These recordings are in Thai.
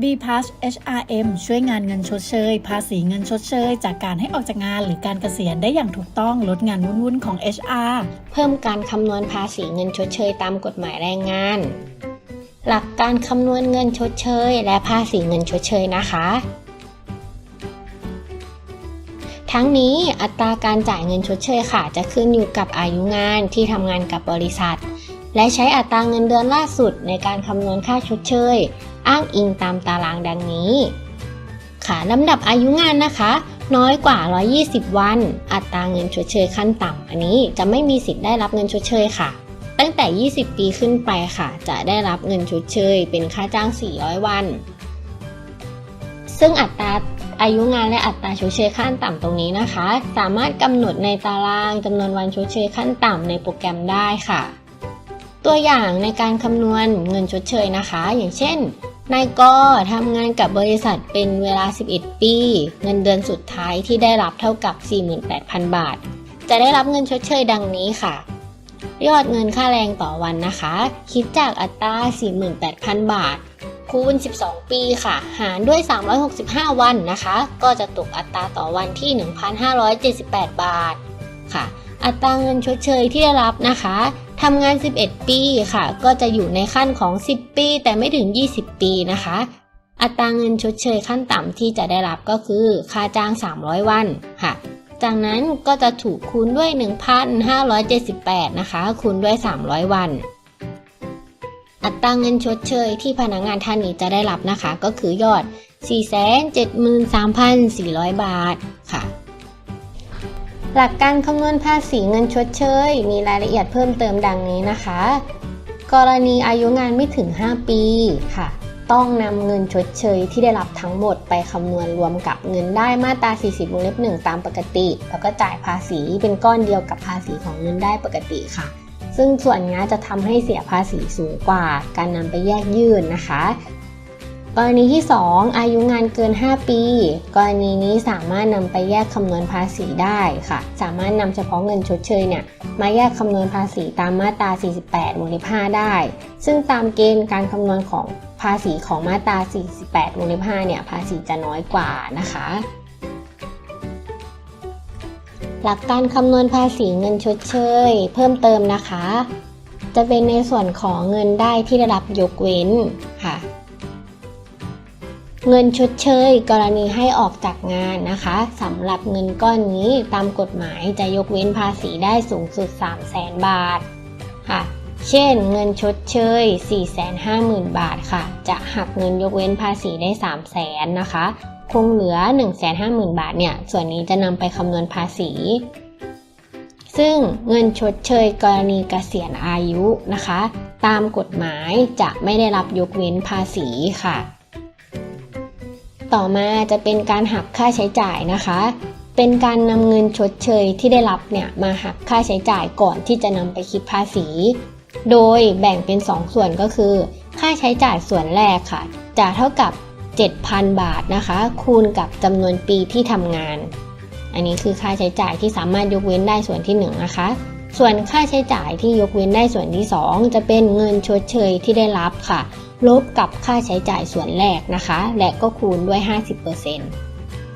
B Plus HRM ช่วยงานเงินชดเชย ภาษีเงินชดเชย จากการให้ออกจากงานหรือการเกษียณได้อย่างถูกต้องลดงานวุ่นๆของ HR เพิ่มการคำนวณภาษีเงินชดเชยตามกฎหมายแรงงาน หลักการคำนวณเงินชดเชย และภาษีเงินชดเชยนะคะ ทั้งนี้อัตราการจ่ายเงินชดเชยค่ะ จะขึ้นอยู่กับอายุงานที่ทำงานกับบริษัท และใช้อัตราเงินเดือนล่าสุดในการคำนวณค่าชดเชย อ้างอิงตามตารางดังนี้ ค่ะลำดับอายุงานนะคะ น้อยกว่า 120 วัน อัตราเงินชดเชยขั้นต่ำอันนี้จะไม่มีสิทธิ์ได้รับเงินชดเชยค่ะ ตั้งแต่ 20 ปีขึ้นไปค่ะ จะได้รับเงินชดเชย เป็นค่าจ้าง 400 วัน ซึ่งอัตราอายุงานและอัตราชดเชยขั้นต่ำตรงนี้นะคะ สามารถกำหนดในตารางจำนวนวันชดเชยขั้นต่ำในโปรแกรมได้ค่ะ ตัวอย่างในการคำนวณเงินชดเชยนะคะ อย่างเช่น นายกทำงานกับบริษัทเป็นเวลา 11 ปี เงินเดือนสุดท้ายที่ได้รับเท่ากับ 48,000 บาท จะได้รับเงินชดเชยดังนี้ค่ะ ยอดเงินค่าแรงต่อวันนะคะ คิดจากอัตรา 48,000 บาท คูณ 12 ปีค่ะ หารด้วย 365 วันนะคะ ก็จะตกอัตราต่อวันที่ 1,578 บาทค่ะ อัตราเงินชดเชยที่ได้รับนะคะ ทำงาน 11 ปีค่ะ ก็จะอยู่ในขั้นของ 10 ปี แต่ไม่ถึง 20 ปีนะคะ อัตราเงินชดเชยขั้นต่ำที่จะได้รับก็คือ ค่าจ้าง 300 วันค่ะ จากนั้นก็จะถูกคูณด้วย 1,578 นะคะ คูณด้วย 300 วัน อัตราเงินชดเชยที่พนักงานท่านนี้จะได้รับนะคะ ก็คือยอด 473,400 บาทค่ะ หลักการคำนวณภาษีเงินชดเชย มีรายละเอียดเพิ่มเติมดังนี้นะคะ กรณีอายุงานไม่ถึง 5 ปีค่ะ ต้องนำเงินชดเชยที่ได้รับทั้งหมดไปคำนวณรวมกับเงินได้มาตรา 40วงเล็บ1ตามปกติ แล้วก็จ่ายภาษีเป็นก้อนเดียวกับภาษีของเงินได้ปกติค่ะ ซึ่งส่วนนี้จะทำให้เสียภาษีสูงกว่า การนำไปแยกยื่นนะคะ กรณีที่ 2 อายุงานเกิน 5 ปี กรณีนี้สามารถนำไปแยกคำนวณภาษีได้ค่ะ สามารถนำเฉพาะเงินชดเชยเนี่ยมาแยกคำนวณภาษีตามมาตรา 48วงเล็บ5ได้ ซึ่งตามเกณฑ์การคำนวณของภาษีของมาตรา 48วงเล็บ5เนี่ยภาษีจะน้อยกว่านะคะ หลักการคำนวณภาษีเงินชดเชย เพิ่มเติมนะคะ จะเป็นในส่วนของเงินได้ที่ได้รับยกเว้นค่ะ เงินชดเชย กรณีให้ออกจากงานนะคะสำหรับเงินก้อนนี้ตามกฎหมายจะยกเว้นภาษีได้สูงสุด 3 0 0แสนบาทค่ะ เช่น เงินชดเชย 450,000 บาทค่ะ จะหักเงินยกเว้นภาษีได้ 3 0 0แสนนะคะ คงเหลือ 150,000 บาทเนี่ย ส่วนนี้จะนำไปคำนวณภาษี ซึ่งเงินชดเชย กรณีเกษียณอายุนะคะ ตามกฎหมายจะไม่ได้รับยกเว้นภาษีค่ะ ต่อมาจะเป็นการหักค่าใช้จ่ายนะคะ เป็นการนำเงินชดเชยที่ได้รับเนี่ยมาหักค่าใช้จ่ายก่อนที่จะนำไปคิดภาษี โดยแบ่งเป็น2ส่วนก็คือ ค่าใช้จ่ายส่วนแรกค่ะ จะเท่ากับ 7,000 บาทนะคะ คูณกับจำนวนปีที่ทำงาน อันนี้คือค่าใช้จ่ายที่สามารถยกเว้นได้ส่วนที่ 1นงนะคะส่วนค่าใช้จ่ายที่ยกเว้นได้ส่วนที่ 2 จะเป็นเงินชดเชยที่ได้รับค่ะ ลบกับค่าใช้จ่ายส่วนแรกนะคะ และก็คูณด้วย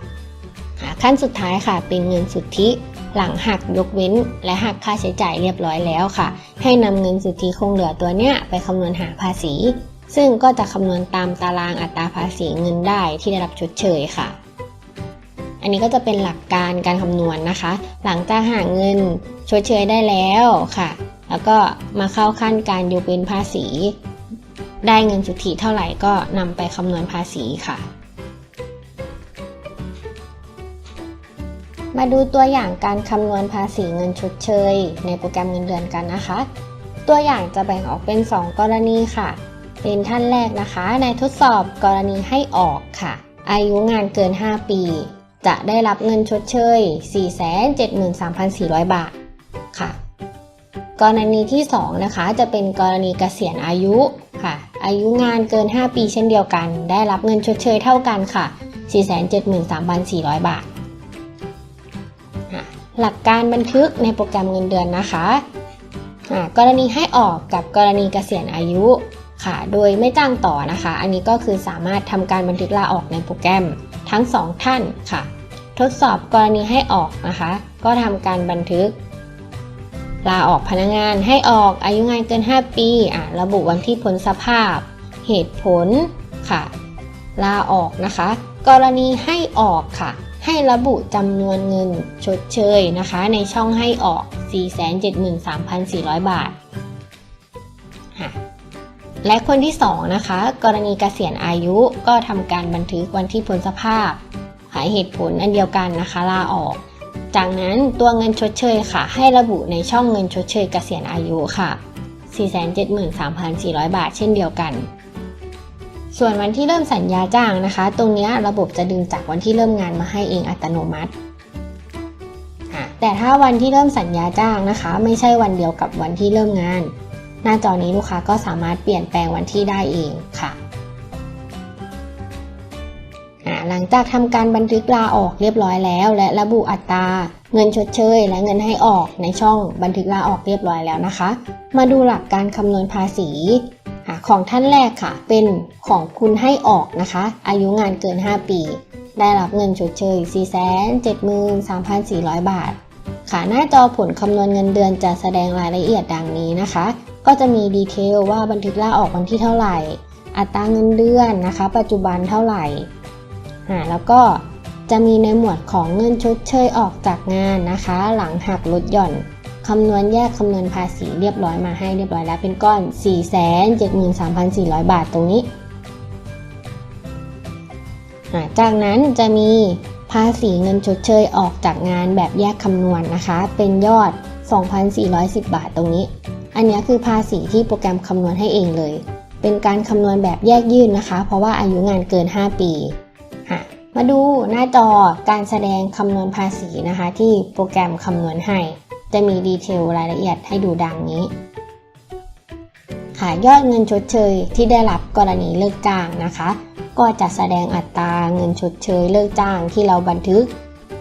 50%ค่ะขั้นสุดท้ายค่ะ เป็นเงินสุทธิหลังหักยกเว้น และหักค่าใช้จ่ายเรียบร้อยแล้วค่ะ ให้นำเงินสุทธิคงเหลือตัวเนี้ยไปคำนวณหาภาษี ซึ่งก็จะคำนวณตามตารางอัตราภาษีเงินได้ที่ได้รับชดเชยค่ะ อันนี้ก็จะเป็นหลักการการคำนวณนะคะ หลังจากหาเงินชดเชยได้แล้วค่ะ แล้วก็มาเข้าขั้นการยกเว้นภาษี ได้เงินสุทธิเท่าไหร่ก็นำไปคำนวณภาษีค่ะ มาดูตัวอย่างการคำนวณภาษีเงินชดเชย ในโปรแกรมเงินเดือนกันนะคะ ตัวอย่างจะแบ่งออกเป็น 2 กรณีค่ะ เป็นท่านแรกนะคะ ในทดสอบกรณีให้ออกค่ะ อายุงานเกิน 5 ปี จะได้รับเงินชดเชย 473,400 บาทค่ะกรณีที่ 2 นะคะ จะเป็นกรณีเกษียณอายุ อายุงานเกิน 5 ปีเช่นเดียวกัน ได้รับเงินชดเชยเท่ากันค่ะ 473,400 บาทอะหลักการบันทึกในโปรแกรมเงินเดือนนะคะะกรณีให้ออกกับกรณีเกษียณอายุค่ะ โดยไม่จ้างต่อนะคะ อันนี้ก็คือสามารถทำการบันทึกลาออกในโปรแกรมทั้งสองท่านค่ะ ทดสอบกรณีให้ออกนะคะ ก็ทำการบันทึก ลาออกพนักงานให้ออกอายุงานเกิน 5 ปีอะระบุวันที่พ้นสภาพ เหตุผลค่ะ ลาออกนะคะ กรณีให้ออกค่ะ ให้ระบุจำนวนเงินชดเชยนะคะ ในช่องให้ออก 473,400 บาทค่ะและคนที่ 2 นะคะ กรณีเกษียณอายุก็ทำการบันทึกวันที่พ้นสภาพ หายเหตุผลอันเดียวกันนะคะ ลาออก จากนั้นตัวเงินชดเชยค่ะ ให้ระบุในช่องเงินชดเชยเกษียณอายุค่ะ 473,400 บาทเช่นเดียวกัน ส่วนวันที่เริ่มสัญญาจ้างนะคะ ตรงนี้ระบบจะดึงจากวันที่เริ่มงานมาให้เองอัตโนมัติอะแต่ถ้าวันที่เริ่มสัญญาจ้างนะคะ ไม่ใช่วันเดียวกับวันที่เริ่มงาน หน้าจอนี้ลูกค้าก็สามารถเปลี่ยนแปลงวันที่ได้เองค่ะ หลังจากทำการบันทึกลาออกเรียบร้อยแล้ว และระบุอัตรา เงินชดเชย และเงินให้ออกในช่องบันทึกลาออกเรียบร้อยแล้วนะคะ มาดูหลักการคำนวณภาษีของท่านแรกค่ะ เป็นของคุณให้ออกนะคะ อายุงานเกิน 5 ปี ได้รับเงินชดเชย 473,400 บาท ค่ะหน้าจอผลคำนวณเงินเดือนจะแสดงรายละเอียดดังนี้นะคะ ก็จะมีดีเทลว่าบันทึกลาออกวันที่เท่าไหร่ อัตราเงินเดือนนะคะ ปัจจุบันเท่าไหร่ แล้วก็จะมีในหมวดของเงินชดเชยออกจากงานนะคะ หลังหักลดหย่อนคำนวณแยกคำนวณภาษีเรียบร้อยมาให้เรียบร้อยแล้วเป็นก้อน 473,400 บาทตรงนี้อ่าจากนั้นจะมีภาษีเงินชดเชยออกจากงานแบบแยกคำนวณนะคะ เป็นยอด 2,410 บาทตรงนี้ อันนี้คือภาษีที่โปรแกรมคำนวณให้เองเลย เป็นการคำนวณแบบแยกยื่นนะคะ เพราะว่าอายุงานเกิน 5 ปีค่ะ มาดูหน้าจอการแสดงคำนวณภาษีนะคะ ที่โปรแกรมคำนวณให้ จะมีดีเทลรายละเอียดให้ดูดังนี้ ค่ะยอดเงินชดเชยที่ได้รับกรณีเลิกจ้างนะคะ ก็จะแสดงอัตราเงินชดเชยเลิกจ้างที่เราบันทึก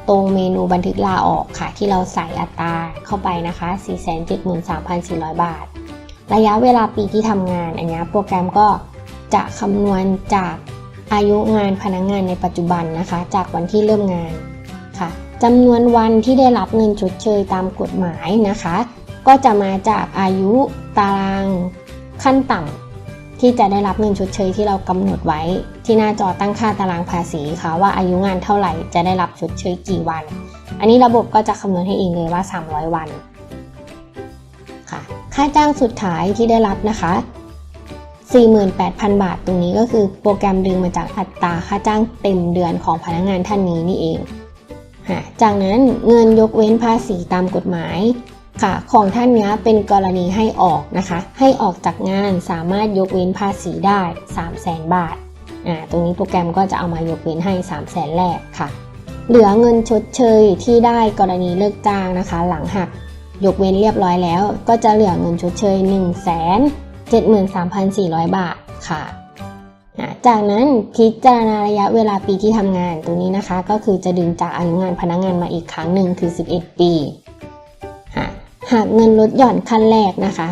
ตรงเมนูบันทึกลาออกค่ะ ที่เราใส่อัตราเข้าไปนะคะ 473,400 บาท ระยะเวลาปีที่ทำงานอันนี้โปรแกรมก็จะคำนวณจาก อายุงานพนักงงานในปัจจุบันนะคะ จากวันที่เริ่มงานค่ะจำนวนวันที่ได้รับเงินชดเชยตามกฎหมายนะคะ ก็จะมาจากอายุตารางขั้นต่ำที่จะได้รับเงินชดเชยที่เรากำหนดไว้ ที่หน้าจอตั้งค่าตารางภาษีค่ะว่าอายุงานเท่าไหร่จะได้รับชดเชยกี่วัน อันนี้ระบบก็จะคำนวณให้เองเลยว่า 300 วันค่ะค่าจ้างสุดท้ายที่ได้รับนะคะ 48,000 บาทตรงนี้ก็คือโปรแกรมดึงมาจากอัตราค่าจ้างเต็มเดือนของพนักงานท่านนี้นี่เอง จากนั้นเงินยกเว้นภาษีตามกฎหมายค่ะของท่านนี้เป็นกรณีให้ออกนะคะ ให้ออกจากงานสามารถยกเว้นภาษีได้300,000บาทอ่าตรงนี้โปรแกรมก็จะเอามายกเว้นให้ 300,000แรกค่ะ เหลือเงินชดเชยที่ได้กรณีเลิกจ้างนะคะ หลังหักยกเว้นเรียบร้อยแล้ว ก็จะเหลือเงินชดเชย 1 0 0 0 0 73,400 บาทค่ะจากนั้นพิจารณาระยะเวลาปีที่ทำงานตรงนี้นะคะ ก็คือจะดึงจากอายุงานพนักงานมาอีกครั้งหนึ่งคือ 11 ปีหากเงินลดหย่อนขั้นแรกนะคะ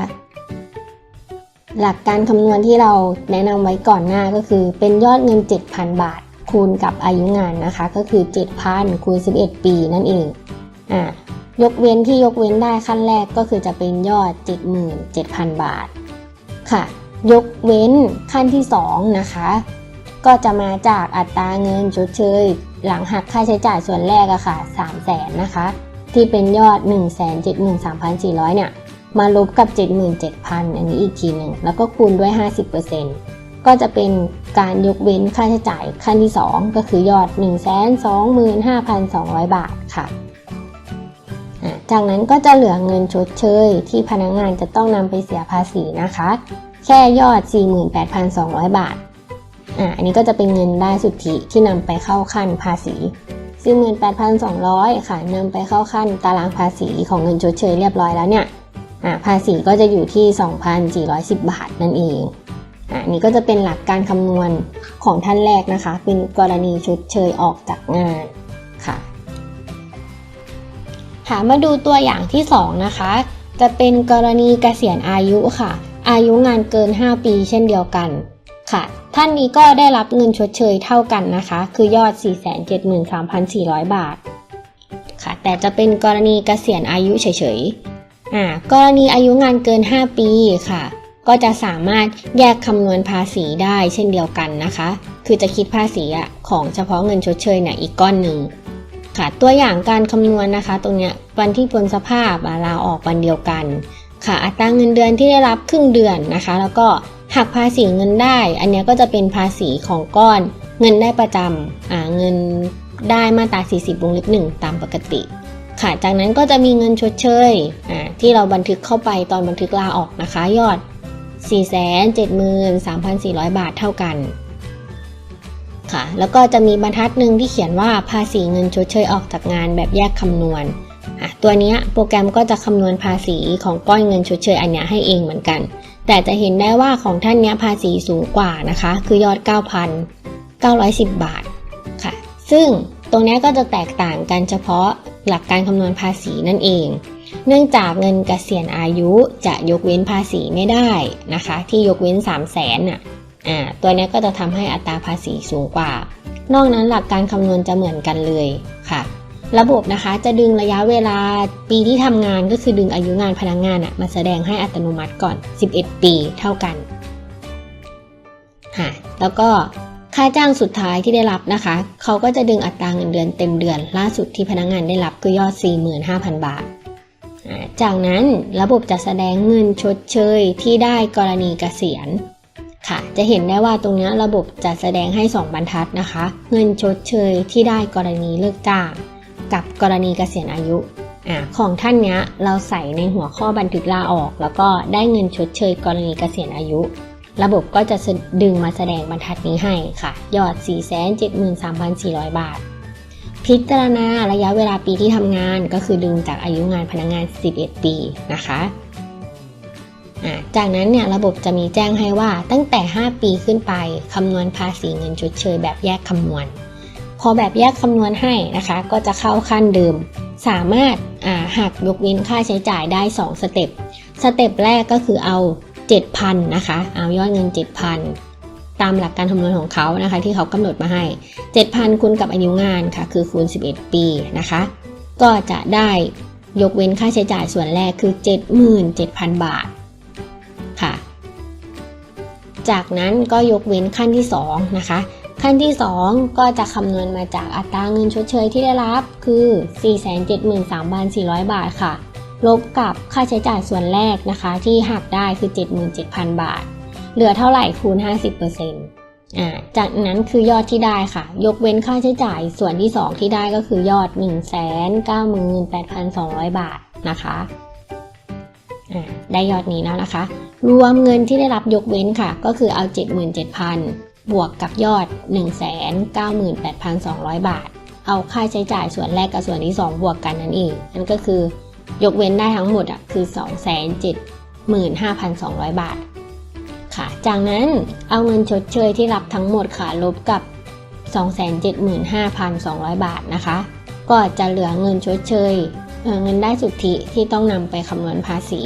หลักการคำนวณที่เราแนะนำไว้ก่อนหน้าก็คือ เป็นยอดเงิน 7,000 บาท คูณกับอายุงานนะคะ ก็คือ 7,000คูณ11 ปีนั่นเองอ่ายกเว้นที่ยกเว้นได้ขั้นแรกก็คือจะเป็นยอด 77,000 บาท ค่ะ ยกเว้นขั้นที่ 2 นะคะ ก็จะมาจากอัตราเงินชดเชย หลังหักค่าใช้จ่ายส่วนแรกอะค่ะ3 0 0แสนนะคะ ที่เป็นยอด 173,400 เนี่ย มาลบกับ 77,000 อันนี้อีกทีหนึ่ง แล้วก็คูณด้วย 50%ก็จะเป็นการยกเว้นค่าใช้จ่ายขั้นที่ 2 ก็คือยอด 125,200 บาทค่ะ จากนั้นก็จะเหลือเงินชดเชย ที่พนักงานจะต้องนำไปเสียภาษีนะคะ แค่ยอด 48,200 บาทอ่าอันนี้ก็จะเป็นเงินได้สุทธิที่นำไปเข้าขั้นภาษี 48,200 ค่ะนำไปเข้าขั้นตารางภาษีของเงินชดเชยเรียบร้อยแล้วเนี่ยอ่าภาษีก็จะอยู่ที่ 2,410 บาทนั่นเองอ่านี่ก็จะเป็นหลักการคำนวณของท่านแรกนะคะ เป็นกรณีชดเชยออกจากงาน ค่ะมาดูตัวอย่างที่ 2 นะคะ จะเป็นกรณีเกษียณอายุค่ะ อายุงานเกิน 5 ปีเช่นเดียวกันค่ะ ท่านนี้ก็ได้รับเงินชดเชยเท่ากันนะคะ คือยอด 473,400 บาท ค่ะ แต่จะเป็นกรณีเกษียณอายุเฉยๆ อ่า กรณีอายุงานเกิน 5 ปีค่ะ ก็จะสามารถแยกคำนวณภาษีได้เช่นเดียวกันนะคะ คือจะคิดภาษีของเฉพาะเงินชดเชยเนี่ยอีกก้อนหนึ่ง ค่ะตัวอย่างการคำนวณนะคะ ตรงเนี้ยวันที่พ้นสภาพลาออกวันเดียวกัน ค่ะอัตราเงินเดือนที่ได้รับครึ่งเดือนนะคะ แล้วก็หักภาษีเงินได้ อันนี้ก็จะเป็นภาษีของก้อนเงินได้ประจำอ่าเงินได้มาตรา 40 วงเล็บหนึ่งตามปกติ ค่ะ จากนั้นก็จะมีเงินชดเชยอ่าที่เราบันทึกเข้าไปตอนบันทึกลาออกนะคะ ยอด 473,400 บาทเท่ากัน ค่ะ แล้วก็จะมีบรรทัดหนึ่งที่เขียนว่าภาษีเงินชดเชยออกจากงานแบบแยกคำนวณตัวนี้โปรแกรมก็จะคำนวณภาษีของก้อนเงินชดเชยอันนี้ให้เองเหมือนกัน แต่จะเห็นได้ว่าของท่านนี้ภาษีสูงกว่านะคะ คือยอด 9,910 บาทค่ะ ซึ่งตรงนี้ก็จะแตกต่างกันเฉพาะหลักการคำนวณภาษีนั่นเอง เนื่องจากเงินเกษียณอายุจะยกเว้นภาษีไม่ได้นะคะ ที่ยกเว้น 3 0 0แสนอะ ตัวนี้ก็จะทำให้อัตราภาษีสูงกว่า นอกนั้นหลักการคำนวณจะเหมือนกันเลยค่ะ ระบบนะคะจะดึงระยะเวลาปีที่ทำงานก็คือดึงอายุงานพนักงงานมาแสดงให้อัตโนมัติก่อน 11 ปีเท่ากันค่ะแล้วก็ค่าจ้างสุดท้ายที่ได้รับนะคะ เขาก็จะดึงอัตราเงินเดือนเต็มเดือน ล่าสุดที่พนักงงานได้รับคือยอด 45,000 บาทอ่าจากนั้นระบบจะแสดงเงินชดเชยที่ได้กรณีเกษียณ ค่ะ จะเห็นได้ว่าตรงนี้ระบบจะแสดงให้ 2 บรรทัดนะคะ เงินชดเชยที่ได้กรณีเลิกจ้าง กับกรณีเกษียณอายุอของท่านเนี้ยเราใส่ในหัวข้อบันทึกลาออก แล้วก็ได้เงินชดเชยกรณีเกษียณอายุ ระบบก็จะดึงมาแสดงบรรทัดนี้ให้ค่ะ ยอด 473,400 บาท พิจารณาระยะเวลาปีที่ทำงานก็คือดึงจากอายุงานพนักงาน 11 ปีนะคะ จากนั้นเนี่ยระบบจะมีแจ้งให้ว่าตั้งแต่ 5 ปีขึ้นไปคำนวณภาษีเงินชดเชยแบบแยกคำนวณ พอแบบแยกคำนวณให้นะคะ ก็จะเข้าขั้นเดิม สามารถหักยกเว้นค่าใช้จ่ายได้ 2 สเต็ปสเต็ปแรกก็คือเอา 7,000นะคะ เอายอดเงิน 7,000 ตามหลักการคำนวณของเขานะคะ ที่เขากำหนดมาให้ 7,000คูณกับอายุงานค่ะคือคูณ 11 ปีนะคะ ก็จะได้ยกเว้นค่าใช้จ่ายส่วนแรกคือ 77,000 บาท จากนั้นก็ยกเว้นขั้นที่ 2 นะคะ ขั้นที่ 2 ก็จะคำนวณมาจากอัตราเงินชดเชยที่ได้รับ คือ 473,400 บาทค่ะ ลบกับค่าใช้จ่ายส่วนแรกนะคะ ที่หักได้คือ 77,000 บาท เหลือเท่าไหร่คูณ 50%จากนั้นคือยอดที่ได้ค่ะ ยกเว้นค่าใช้จ่ายส่วนที่ 2 ที่ได้ก็คือยอด 198,200 บาทนะคะ ได้ยอดนี้แล้วนะคะ รวมเงินที่ได้รับยกเว้นค่ะ ก็คือเอา 77,000 บวกกับยอด 198,200 บาท เอาค่าใช้จ่ายส่วนแรกกับส่วนที่ 2 บวกกันนั่นเองนั่นก็คือยกเว้นได้ทั้งหมดอะคือ 275,200 บาทค่ะ จากนั้นเอาเงินชดเชยที่รับทั้งหมดค่ะลบกับ 275,200 บาทนะคะ ก็จะเหลือเงินชดเชย เเงินได้สุทธิที่ต้องนำไปคำนวณภาษี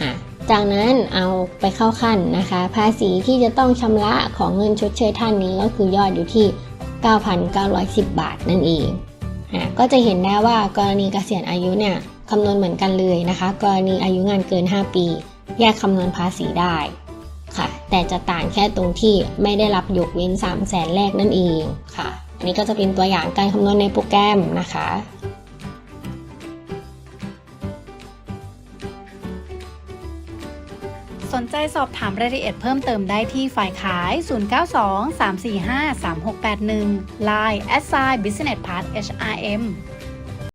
ค่ะจากนั้นเอาไปเข้าขั้นนะคะ ภาษีที่จะต้องชำระของเงินชดเชยท่านนี้ก็คือยอดอยู่ที่ 9,910 บาทนั่นเองอะก็จะเห็นได้ว่ากรณีเกษียณอายุเนี่ยคำนวณเหมือนกันเลยนะคะ กรณีอายุงานเกิน 5 ปี แยกคำนวณภาษีได้ค่ะ แต่จะต่างแค่ตรงที่ไม่ได้รับยกเว้น 3 0 0แสนแรกนั่นเองค่ะ นี้ก็จะเป็นตัวอย่างการคำนวณในโปรแกรมนะคะสนใจสอบถามรายละเอียดเพิ่มเติมได้ที่ฝ่ายขาย 092 345 3681 Line s i Business Part HRM